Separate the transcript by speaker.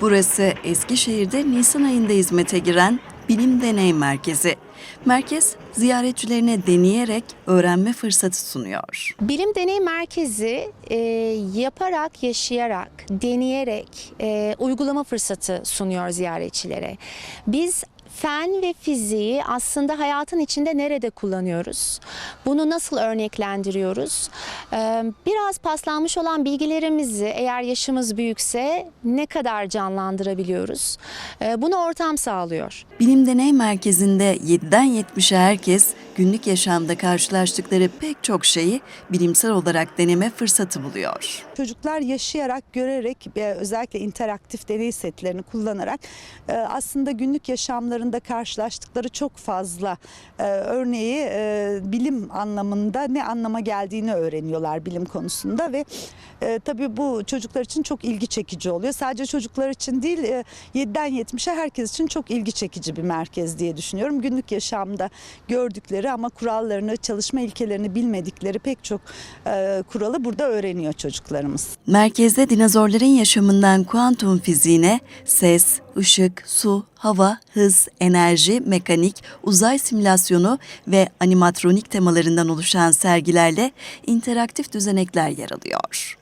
Speaker 1: Burası Eskişehir'de Nisan ayında hizmete giren Bilim Deney Merkezi. Merkez ziyaretçilerine deneyerek öğrenme fırsatı sunuyor.
Speaker 2: Bilim Deney Merkezi e, yaparak, yaşayarak, deneyerek e, uygulama fırsatı sunuyor ziyaretçilere. Biz fen ve fiziği aslında hayatın içinde nerede kullanıyoruz? Bunu nasıl örneklendiriyoruz? E, biraz paslanmış olan bilgilerimizi eğer yaşımız büyükse ne kadar canlandırabiliyoruz? E, bunu ortam sağlıyor.
Speaker 1: Bilim Deney Merkezi'nde 7'den 70'e herkes günlük yaşamda karşılaştıkları pek çok şeyi bilimsel olarak deneme fırsatı buluyor.
Speaker 3: Çocuklar yaşayarak, görerek ve özellikle interaktif deney setlerini kullanarak e, aslında günlük yaşamlarında karşılaştıkları çok fazla e, örneği e, bilim anlamında ne anlama geldiğini öğreniyorlar bilim konusunda ve e, tabii bu çocuklar için çok ilgi çekici oluyor. Sadece çocuklar için değil e, 7'den 70'e herkes için çok ilgi çekici bir merkez diye düşünüyorum. Günlük yaşamda gördükleri ama kurallarını, çalışma ilkelerini bilmedikleri pek çok e, kuralı burada öğreniyor çocuklarımız.
Speaker 1: Merkezde dinozorların yaşamından kuantum fiziğine ses, ışık, su, hava, hız, enerji, mekanik, uzay simülasyonu ve animatronik temalarından oluşan sergilerle interaktif düzenekler yer alıyor.